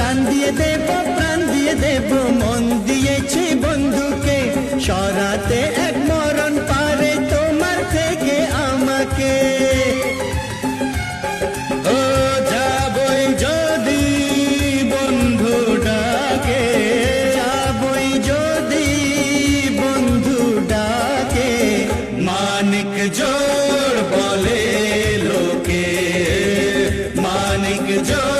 জান দিয়ে দেব, প্রাণ দিয়ে দেব, মন দিয়েছি বন্ধুকে। সরাতে এক মরণ পারে তোমার থেকে আমাকে। জোর বলে লোকে, মানিক জোর